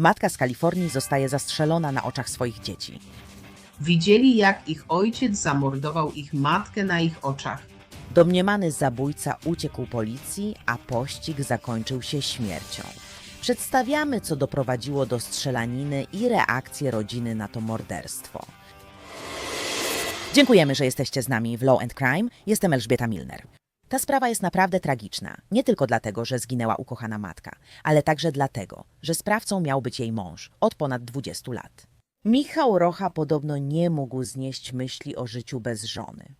Matka z Kalifornii zostaje zastrzelona na oczach swoich dzieci. Widzieli, jak ich ojciec zamordował ich matkę na ich oczach. Domniemany zabójca uciekł policji, a pościg zakończył się śmiercią. Przedstawiamy, co doprowadziło do strzelaniny i reakcję rodziny na to morderstwo. Dziękujemy, że jesteście z nami w Law and Crime. Jestem Elżbieta Milner. Ta sprawa jest naprawdę tragiczna, nie tylko dlatego, że zginęła ukochana matka, ale także dlatego, że sprawcą miał być jej mąż od ponad 20 lat. Michał Rocha podobno nie mógł znieść myśli o życiu bez żony.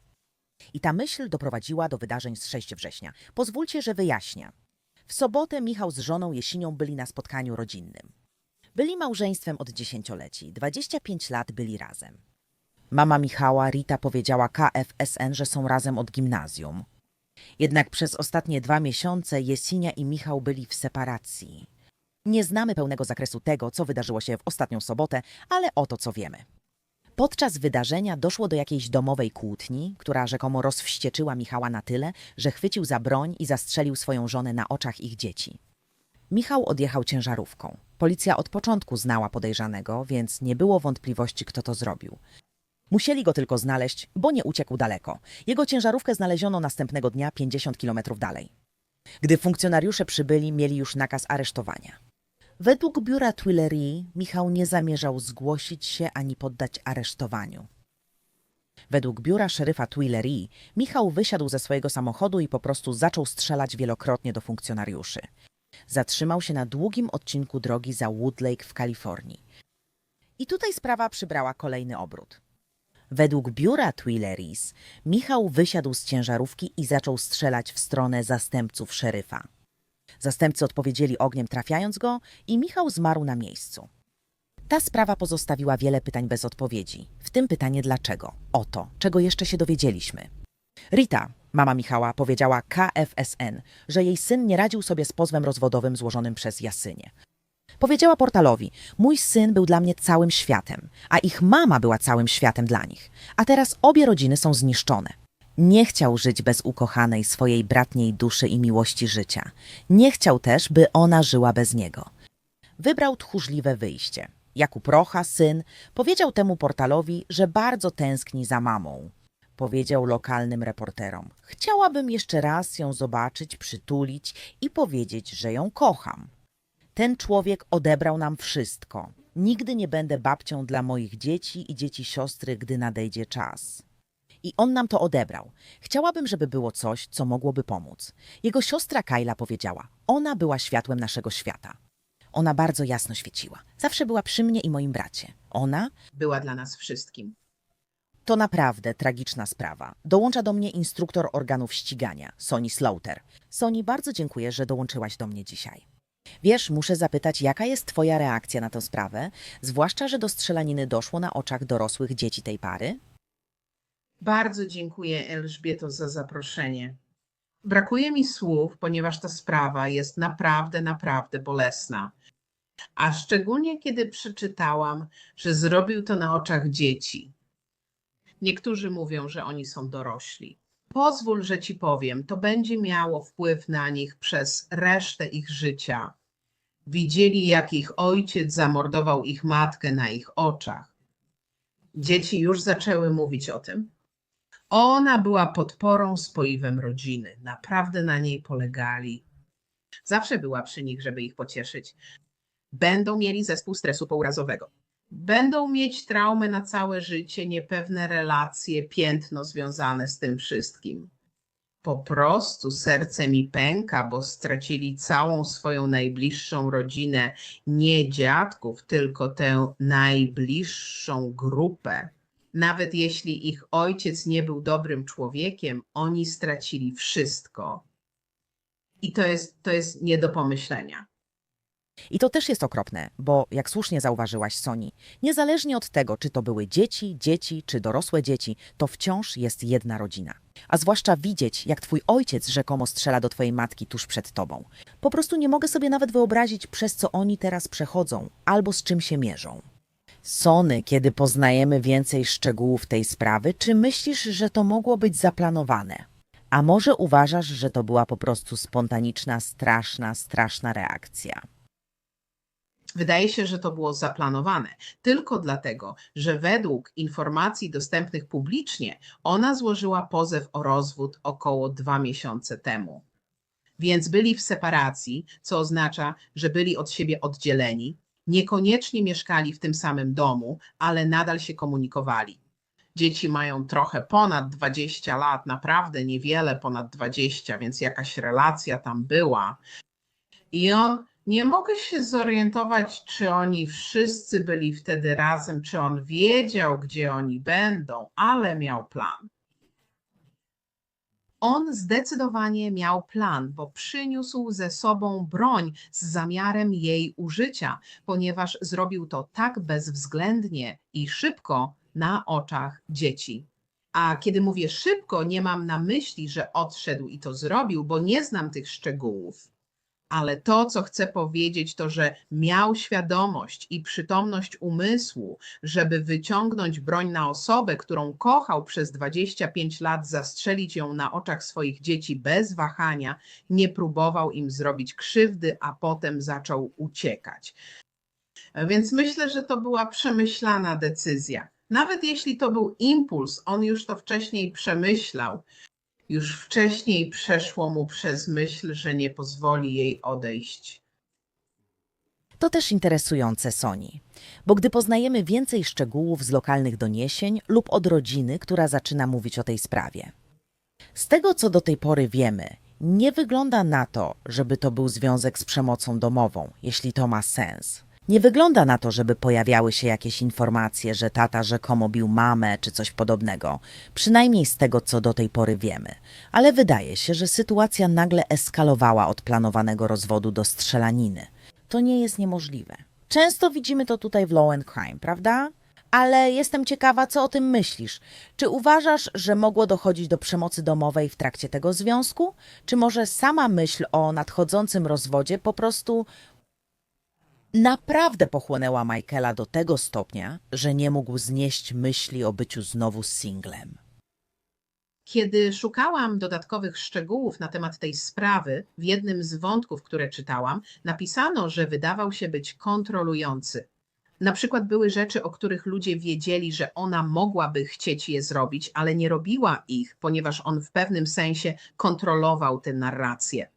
I ta myśl doprowadziła do wydarzeń z 6 września. Pozwólcie, że wyjaśnię. W sobotę Michał z żoną Jesinią byli na spotkaniu rodzinnym. Byli małżeństwem od dziesięcioleci, 25 lat byli razem. Mama Michała, Rita, powiedziała KFSN, że są razem od gimnazjum. Jednak przez ostatnie dwa miesiące Jesinia i Michał byli w separacji. Nie znamy pełnego zakresu tego, co wydarzyło się w ostatnią sobotę, ale oto co wiemy. Podczas wydarzenia doszło do jakiejś domowej kłótni, która rzekomo rozwścieczyła Michała na tyle, że chwycił za broń i zastrzelił swoją żonę na oczach ich dzieci. Michał odjechał ciężarówką. Policja od początku znała podejrzanego, więc nie było wątpliwości, kto to zrobił. Musieli go tylko znaleźć, bo nie uciekł daleko. Jego ciężarówkę znaleziono następnego dnia 50 kilometrów dalej. Gdy funkcjonariusze przybyli, mieli już nakaz aresztowania. Według biura Tuileries Michał nie zamierzał zgłosić się ani poddać aresztowaniu. Według biura szeryfa Tuileries Michał wysiadł ze swojego samochodu i po prostu zaczął strzelać wielokrotnie do funkcjonariuszy. Zatrzymał się na długim odcinku drogi za Woodlake w Kalifornii. I tutaj sprawa przybrała kolejny obrót. Według biura Tuileries Michał wysiadł z ciężarówki i zaczął strzelać w stronę zastępców szeryfa. Zastępcy odpowiedzieli ogniem trafiając go i Michał zmarł na miejscu. Ta sprawa pozostawiła wiele pytań bez odpowiedzi, w tym pytanie dlaczego. Oto, czego jeszcze się dowiedzieliśmy. Rita, mama Michała, powiedziała KFSN, że jej syn nie radził sobie z pozwem rozwodowym złożonym przez Jasynię. Powiedziała portalowi: Mój syn był dla mnie całym światem, a ich mama była całym światem dla nich. A teraz obie rodziny są zniszczone. Nie chciał żyć bez ukochanej swojej bratniej duszy i miłości życia. Nie chciał też, by ona żyła bez niego. Wybrał tchórzliwe wyjście. Jakub Rocha, syn, powiedział temu portalowi, że bardzo tęskni za mamą. Powiedział lokalnym reporterom: Chciałabym jeszcze raz ją zobaczyć, przytulić i powiedzieć, że ją kocham. Ten człowiek odebrał nam wszystko. Nigdy nie będę babcią dla moich dzieci i dzieci siostry, gdy nadejdzie czas. I on nam to odebrał. Chciałabym, żeby było coś, co mogłoby pomóc. Jego siostra Kajla powiedziała: Ona była światłem naszego świata. Ona bardzo jasno świeciła. Zawsze była przy mnie i moim bracie. Ona Była dla nas wszystkim. to naprawdę tragiczna sprawa. Dołącza do mnie instruktor organów ścigania, Soni Slaughter. Soni, bardzo dziękuję, że dołączyłaś do mnie dzisiaj. Wiesz, muszę zapytać, jaka jest Twoja reakcja na tę sprawę, zwłaszcza, że do strzelaniny doszło na oczach dorosłych dzieci tej pary? Bardzo dziękuję Elżbieto za zaproszenie. Brakuje mi słów, ponieważ ta sprawa jest naprawdę, naprawdę bolesna. A szczególnie kiedy przeczytałam, że zrobił to na oczach dzieci. Niektórzy mówią, że oni są dorośli. Pozwól, że ci powiem, to będzie miało wpływ na nich przez resztę ich życia. Widzieli, jak ich ojciec zamordował ich matkę na ich oczach. Dzieci już zaczęły mówić o tym. Ona była podporą, spoiwem rodziny. Naprawdę na niej polegali. Zawsze była przy nich, żeby ich pocieszyć. Będą mieli zespół stresu pourazowego. Będą mieć traumę na całe życie, niepewne relacje, piętno związane z tym wszystkim. Po prostu serce mi pęka, bo stracili całą swoją najbliższą rodzinę, nie dziadków, tylko tę najbliższą grupę. Nawet jeśli ich ojciec nie był dobrym człowiekiem, oni stracili wszystko. I to jest, to jest nie do pomyślenia. I to też jest okropne, bo jak słusznie zauważyłaś, Soni, niezależnie od tego, czy to były dzieci, dzieci, czy dorosłe dzieci, to wciąż jest jedna rodzina. A zwłaszcza widzieć, jak twój ojciec rzekomo strzela do twojej matki tuż przed tobą. Po prostu nie mogę sobie nawet wyobrazić, przez co oni teraz przechodzą, albo z czym się mierzą. Sony, kiedy poznajemy więcej szczegółów tej sprawy, czy myślisz, że to mogło być zaplanowane? A może uważasz, że to była po prostu spontaniczna, straszna, straszna reakcja? Wydaje się, że to było zaplanowane tylko dlatego, że według informacji dostępnych publicznie ona złożyła pozew o rozwód około dwa miesiące temu. Więc byli w separacji, co oznacza, że byli od siebie oddzieleni, niekoniecznie mieszkali w tym samym domu, ale nadal się komunikowali. Dzieci mają trochę ponad 20 lat, naprawdę niewiele ponad 20, więc jakaś relacja tam była. I on nie mogę się zorientować, czy oni wszyscy byli wtedy razem, czy on wiedział, gdzie oni będą, ale miał plan. On zdecydowanie miał plan, bo przyniósł ze sobą broń z zamiarem jej użycia, ponieważ zrobił to tak bezwzględnie i szybko na oczach dzieci. A kiedy mówię szybko, nie mam na myśli, że odszedł i to zrobił, bo nie znam tych szczegółów. Ale to, co chcę powiedzieć, to, że miał świadomość i przytomność umysłu, żeby wyciągnąć broń na osobę, którą kochał przez 25 lat, zastrzelić ją na oczach swoich dzieci bez wahania, nie próbował im zrobić krzywdy, a potem zaczął uciekać. Więc myślę, że to była przemyślana decyzja. Nawet jeśli to był impuls, on już to wcześniej przemyślał. Już wcześniej przeszło mu przez myśl, że nie pozwoli jej odejść. To też interesujące Soni, bo gdy poznajemy więcej szczegółów z lokalnych doniesień lub od rodziny, która zaczyna mówić o tej sprawie. Z tego, co do tej pory wiemy, nie wygląda na to, żeby to był związek z przemocą domową, jeśli to ma sens. Nie wygląda na to, żeby pojawiały się jakieś informacje, że tata rzekomo bił mamę czy coś podobnego, przynajmniej z tego, co do tej pory wiemy. Ale wydaje się, że sytuacja nagle eskalowała od planowanego rozwodu do strzelaniny. To nie jest niemożliwe. Często widzimy to tutaj w Law and Crime, prawda? Ale jestem ciekawa, co o tym myślisz. Czy uważasz, że mogło dochodzić do przemocy domowej w trakcie tego związku? Czy może sama myśl o nadchodzącym rozwodzie po prostu naprawdę pochłonęła Michaela do tego stopnia, że nie mógł znieść myśli o byciu znowu singlem? Kiedy szukałam dodatkowych szczegółów na temat tej sprawy, w jednym z wątków, które czytałam, napisano, że wydawał się być kontrolujący. Na przykład były rzeczy, o których ludzie wiedzieli, że ona mogłaby chcieć je zrobić, ale nie robiła ich, ponieważ on w pewnym sensie kontrolował tę narrację.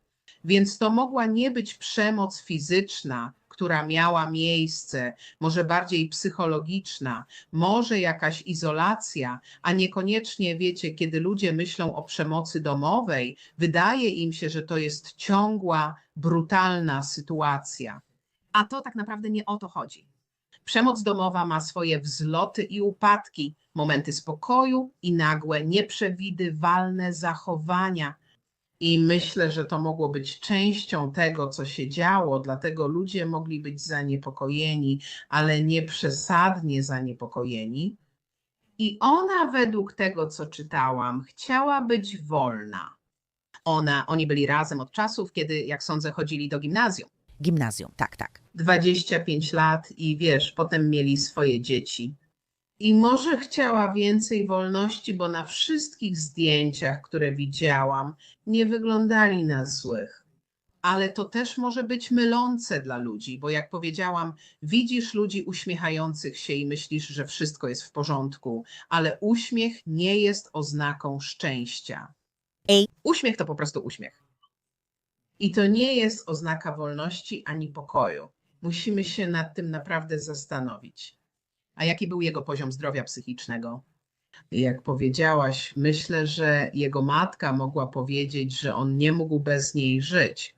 Więc to mogła nie być przemoc fizyczna, która miała miejsce, może bardziej psychologiczna, może jakaś izolacja, a niekoniecznie wiecie, kiedy ludzie myślą o przemocy domowej, wydaje im się, że to jest ciągła, brutalna sytuacja. A to tak naprawdę nie o to chodzi. Przemoc domowa ma swoje wzloty i upadki, momenty spokoju i nagłe, nieprzewidywalne zachowania. I myślę, że to mogło być częścią tego, co się działo, dlatego ludzie mogli być zaniepokojeni, ale nie przesadnie zaniepokojeni. I ona, według tego, co czytałam, chciała być wolna. Ona, oni byli razem od czasów, kiedy, jak sądzę, chodzili do gimnazjum. Gimnazjum, tak, tak. 25 lat i wiesz, potem mieli swoje dzieci. I może chciała więcej wolności, bo na wszystkich zdjęciach, które widziałam, nie wyglądali na złych. Ale to też może być mylące dla ludzi, bo jak powiedziałam, widzisz ludzi uśmiechających się i myślisz, że wszystko jest w porządku, ale uśmiech nie jest oznaką szczęścia. Ej. Uśmiech to po prostu uśmiech. I to nie jest oznaka wolności ani pokoju. Musimy się nad tym naprawdę zastanowić. A jaki był jego poziom zdrowia psychicznego? Jak powiedziałaś, myślę, że jego matka mogła powiedzieć, że on nie mógł bez niej żyć.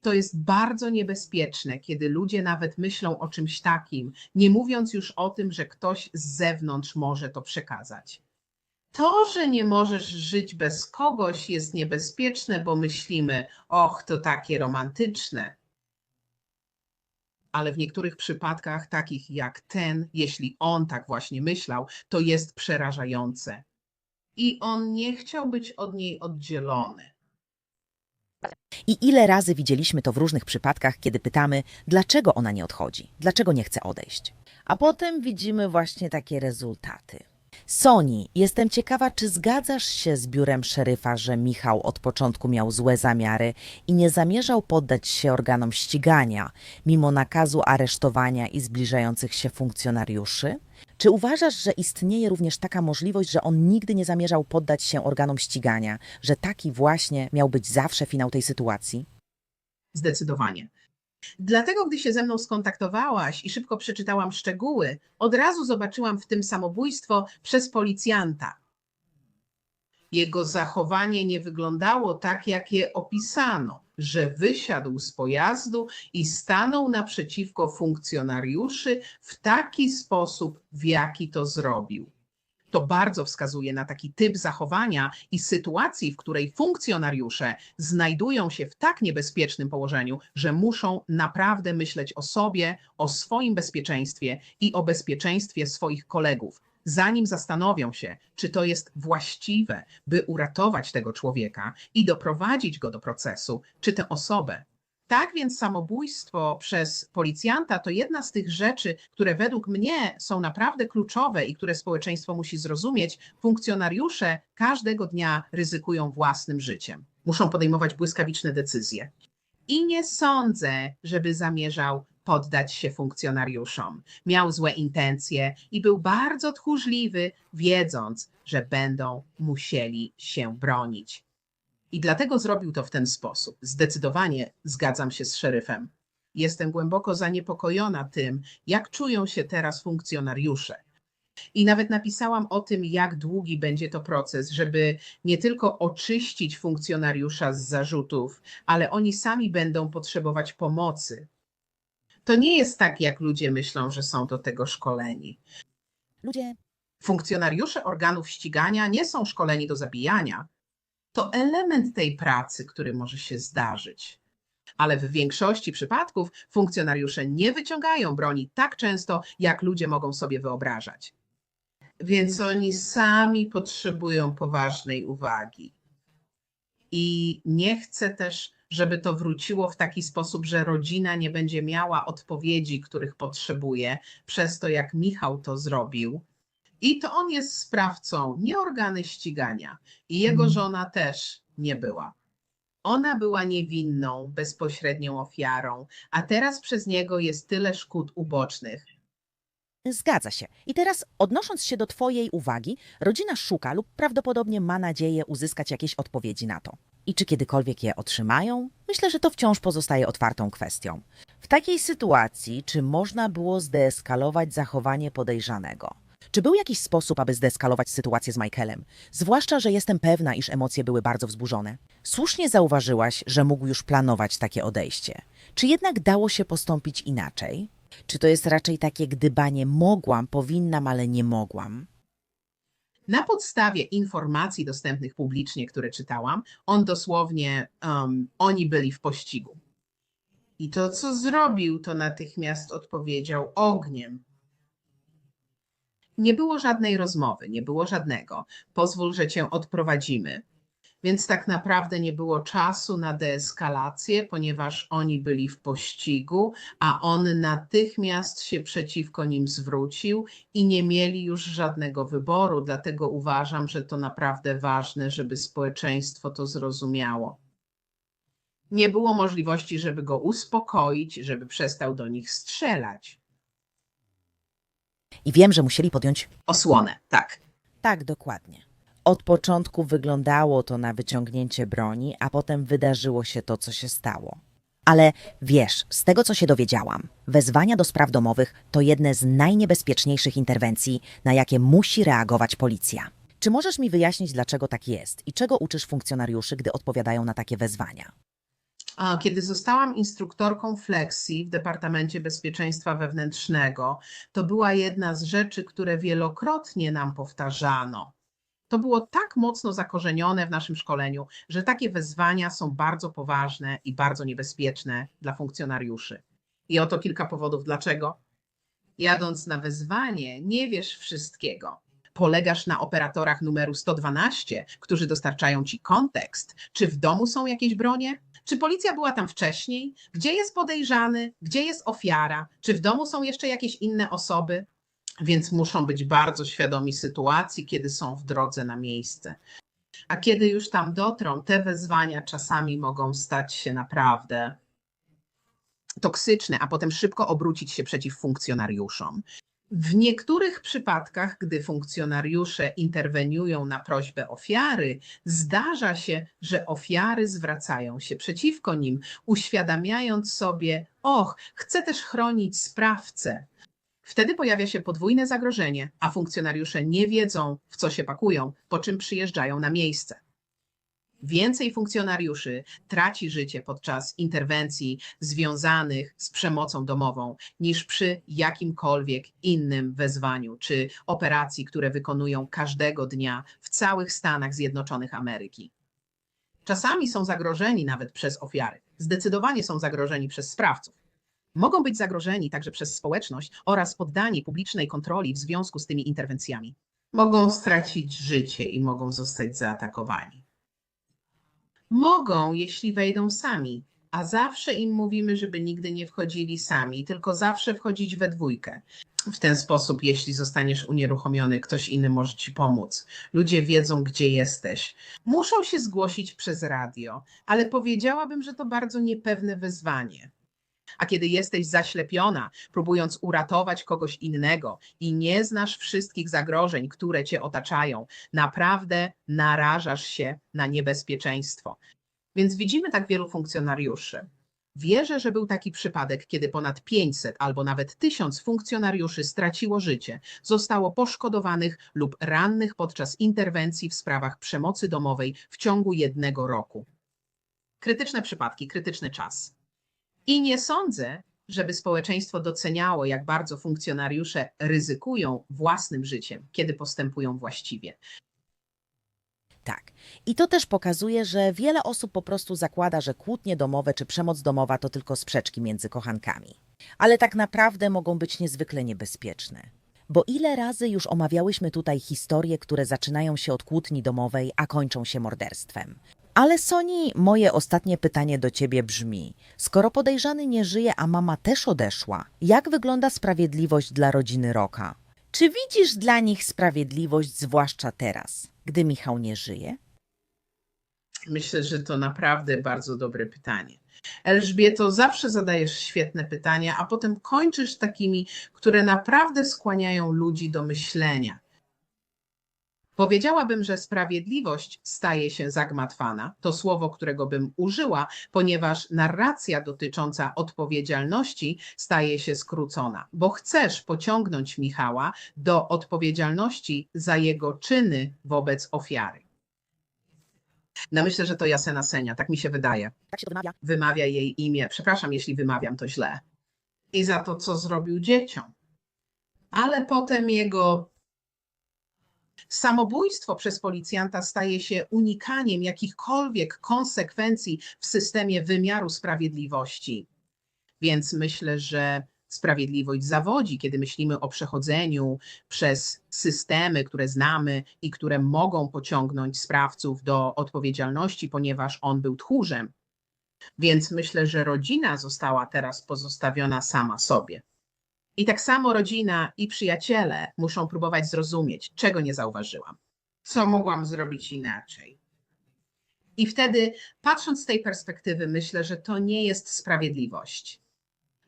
To jest bardzo niebezpieczne, kiedy ludzie nawet myślą o czymś takim, nie mówiąc już o tym, że ktoś z zewnątrz może to przekazać. To, że nie możesz żyć bez kogoś, jest niebezpieczne, bo myślimy, och, to takie romantyczne. Ale w niektórych przypadkach, takich jak ten, jeśli on tak właśnie myślał, to jest przerażające. I on nie chciał być od niej oddzielony. I ile razy widzieliśmy to w różnych przypadkach, kiedy pytamy, dlaczego ona nie odchodzi, dlaczego nie chce odejść. A potem widzimy właśnie takie rezultaty. Soni, jestem ciekawa, czy zgadzasz się z biurem szeryfa, że Michał od początku miał złe zamiary i nie zamierzał poddać się organom ścigania, mimo nakazu aresztowania i zbliżających się funkcjonariuszy? Czy uważasz, że istnieje również taka możliwość, że on nigdy nie zamierzał poddać się organom ścigania, że taki właśnie miał być zawsze finał tej sytuacji? Zdecydowanie. Dlatego, gdy się ze mną skontaktowałaś i szybko przeczytałam szczegóły, od razu zobaczyłam w tym samobójstwo przez policjanta. Jego zachowanie nie wyglądało tak, jak je opisano, że wysiadł z pojazdu i stanął naprzeciwko funkcjonariuszy w taki sposób, w jaki to zrobił. To bardzo wskazuje na taki typ zachowania i sytuacji, w której funkcjonariusze znajdują się w tak niebezpiecznym położeniu, że muszą naprawdę myśleć o sobie, o swoim bezpieczeństwie i o bezpieczeństwie swoich kolegów, zanim zastanowią się, czy to jest właściwe, by uratować tego człowieka i doprowadzić go do procesu, czy tę osobę. Tak więc samobójstwo przez policjanta to jedna z tych rzeczy, które według mnie są naprawdę kluczowe i które społeczeństwo musi zrozumieć. Funkcjonariusze każdego dnia ryzykują własnym życiem. Muszą podejmować błyskawiczne decyzje. I nie sądzę, żeby zamierzał poddać się funkcjonariuszom. Miał złe intencje i był bardzo tchórzliwy, wiedząc, że będą musieli się bronić. I dlatego zrobił to w ten sposób. Zdecydowanie zgadzam się z szeryfem. Jestem głęboko zaniepokojona tym, jak czują się teraz funkcjonariusze. I nawet napisałam o tym, jak długi będzie to proces, żeby nie tylko oczyścić funkcjonariusza z zarzutów, ale oni sami będą potrzebować pomocy. To nie jest tak, jak ludzie myślą, że są do tego szkoleni. Ludzie Funkcjonariusze organów ścigania nie są szkoleni do zabijania. To element tej pracy, który może się zdarzyć. Ale w większości przypadków funkcjonariusze nie wyciągają broni tak często, jak ludzie mogą sobie wyobrażać. Więc oni sami potrzebują poważnej uwagi. I nie chcę też, żeby to wróciło w taki sposób, że rodzina nie będzie miała odpowiedzi, których potrzebuje, przez to, jak Michał to zrobił. I to on jest sprawcą, nie organy ścigania. I jego Mhm. żona też nie była. Ona była niewinną, bezpośrednią ofiarą, a teraz przez niego jest tyle szkód ubocznych. Zgadza się. I teraz, odnosząc się do Twojej uwagi, rodzina szuka lub prawdopodobnie ma nadzieję uzyskać jakieś odpowiedzi na to. I czy kiedykolwiek je otrzymają? Myślę, że to wciąż pozostaje otwartą kwestią. W takiej sytuacji, czy można było zdeeskalować zachowanie podejrzanego? Czy był jakiś sposób, aby zdeeskalować sytuację z Michaelem? Zwłaszcza, że jestem pewna, iż emocje były bardzo wzburzone. Słusznie zauważyłaś, że mógł już planować takie odejście. Czy jednak dało się postąpić inaczej? Czy to jest raczej takie gdybanie mogłam, powinnam, ale nie mogłam? Na podstawie informacji dostępnych publicznie, które czytałam, on dosłownie, um, oni byli w pościgu. I to, co zrobił, to natychmiast odpowiedział ogniem. Nie było żadnej rozmowy, nie było żadnego. Pozwól, że cię odprowadzimy. Więc tak naprawdę nie było czasu na deeskalację, ponieważ oni byli w pościgu, a on natychmiast się przeciwko nim zwrócił i nie mieli już żadnego wyboru. Dlatego uważam, że to naprawdę ważne, żeby społeczeństwo to zrozumiało. Nie było możliwości, żeby go uspokoić, żeby przestał do nich strzelać. I wiem, że musieli podjąć. Osłonę, tak. Tak, dokładnie. Od początku wyglądało to na wyciągnięcie broni, a potem wydarzyło się to, co się stało. Ale wiesz, z tego co się dowiedziałam, wezwania do spraw domowych to jedne z najniebezpieczniejszych interwencji, na jakie musi reagować policja. Czy możesz mi wyjaśnić, dlaczego tak jest i czego uczysz funkcjonariuszy, gdy odpowiadają na takie wezwania? Kiedy zostałam instruktorką Flexi w Departamencie Bezpieczeństwa Wewnętrznego, to była jedna z rzeczy, które wielokrotnie nam powtarzano. To było tak mocno zakorzenione w naszym szkoleniu, że takie wezwania są bardzo poważne i bardzo niebezpieczne dla funkcjonariuszy. I oto kilka powodów dlaczego. Jadąc na wezwanie, nie wiesz wszystkiego. Polegasz na operatorach numeru 112, którzy dostarczają ci kontekst. Czy w domu są jakieś bronie? Czy policja była tam wcześniej? Gdzie jest podejrzany? Gdzie jest ofiara? Czy w domu są jeszcze jakieś inne osoby? więc muszą być bardzo świadomi sytuacji, kiedy są w drodze na miejsce. A kiedy już tam dotrą, te wezwania czasami mogą stać się naprawdę toksyczne, a potem szybko obrócić się przeciw funkcjonariuszom. W niektórych przypadkach, gdy funkcjonariusze interweniują na prośbę ofiary, zdarza się, że ofiary zwracają się przeciwko nim, uświadamiając sobie: Och, chcę też chronić sprawcę. Wtedy pojawia się podwójne zagrożenie, a funkcjonariusze nie wiedzą, w co się pakują, po czym przyjeżdżają na miejsce. Więcej funkcjonariuszy traci życie podczas interwencji związanych z przemocą domową niż przy jakimkolwiek innym wezwaniu czy operacji, które wykonują każdego dnia w całych Stanach Zjednoczonych Ameryki. Czasami są zagrożeni nawet przez ofiary, zdecydowanie są zagrożeni przez sprawców. Mogą być zagrożeni także przez społeczność oraz poddani publicznej kontroli w związku z tymi interwencjami. Mogą stracić życie i mogą zostać zaatakowani. Mogą, jeśli wejdą sami, a zawsze im mówimy, żeby nigdy nie wchodzili sami, tylko zawsze wchodzić we dwójkę. W ten sposób, jeśli zostaniesz unieruchomiony, ktoś inny może ci pomóc. Ludzie wiedzą, gdzie jesteś. Muszą się zgłosić przez radio, ale powiedziałabym, że to bardzo niepewne wyzwanie. A kiedy jesteś zaślepiona, próbując uratować kogoś innego i nie znasz wszystkich zagrożeń, które cię otaczają, naprawdę narażasz się na niebezpieczeństwo. Więc widzimy tak wielu funkcjonariuszy. Wierzę, że był taki przypadek, kiedy ponad 500 albo nawet 1000 funkcjonariuszy straciło życie, zostało poszkodowanych lub rannych podczas interwencji w sprawach przemocy domowej w ciągu jednego roku. Krytyczne przypadki, krytyczny czas. I nie sądzę, żeby społeczeństwo doceniało, jak bardzo funkcjonariusze ryzykują własnym życiem, kiedy postępują właściwie. Tak. I to też pokazuje, że wiele osób po prostu zakłada, że kłótnie domowe czy przemoc domowa to tylko sprzeczki między kochankami. Ale tak naprawdę mogą być niezwykle niebezpieczne. Bo ile razy już omawiałyśmy tutaj historie, które zaczynają się od kłótni domowej, a kończą się morderstwem. Ale Soni, moje ostatnie pytanie do ciebie brzmi: skoro podejrzany nie żyje, a mama też odeszła, jak wygląda sprawiedliwość dla rodziny Roka? Czy widzisz dla nich sprawiedliwość, zwłaszcza teraz, gdy Michał nie żyje? Myślę, że to naprawdę bardzo dobre pytanie. Elżbieto, zawsze zadajesz świetne pytania, a potem kończysz takimi, które naprawdę skłaniają ludzi do myślenia. Powiedziałabym, że sprawiedliwość staje się zagmatwana. To słowo, którego bym użyła, ponieważ narracja dotycząca odpowiedzialności staje się skrócona, bo chcesz pociągnąć Michała do odpowiedzialności za jego czyny wobec ofiary. No myślę, że to Jasena Senia, tak mi się wydaje. Tak się wymawia. Wymawia jej imię. Przepraszam, jeśli wymawiam to źle. I za to, co zrobił dzieciom. Ale potem jego Samobójstwo przez policjanta staje się unikaniem jakichkolwiek konsekwencji w systemie wymiaru sprawiedliwości. Więc myślę, że sprawiedliwość zawodzi, kiedy myślimy o przechodzeniu przez systemy, które znamy i które mogą pociągnąć sprawców do odpowiedzialności, ponieważ on był tchórzem. Więc myślę, że rodzina została teraz pozostawiona sama sobie. I tak samo rodzina i przyjaciele muszą próbować zrozumieć, czego nie zauważyłam, co mogłam zrobić inaczej. I wtedy, patrząc z tej perspektywy, myślę, że to nie jest sprawiedliwość.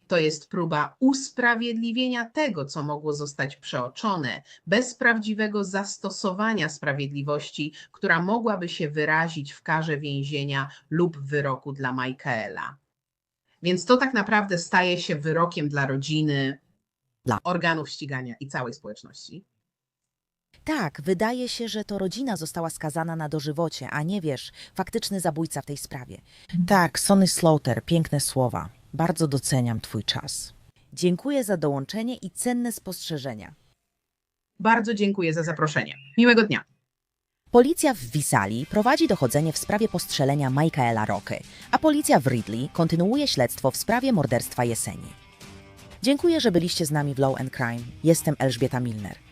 To jest próba usprawiedliwienia tego, co mogło zostać przeoczone, bez prawdziwego zastosowania sprawiedliwości, która mogłaby się wyrazić w karze więzienia lub wyroku dla Michaela. Więc to tak naprawdę staje się wyrokiem dla rodziny, Dla- organów ścigania i całej społeczności. Tak, wydaje się, że to rodzina została skazana na dożywocie, a nie wiesz, faktyczny zabójca w tej sprawie. Tak, Sonny Slaughter, piękne słowa. Bardzo doceniam Twój czas. Dziękuję za dołączenie i cenne spostrzeżenia. Bardzo dziękuję za zaproszenie. Miłego dnia. Policja w Wisali prowadzi dochodzenie w sprawie postrzelenia Michaela Rocky, a policja w Ridley kontynuuje śledztwo w sprawie morderstwa Jeseni. Dziękuję, że byliście z nami w Law and Crime. Jestem Elżbieta Milner.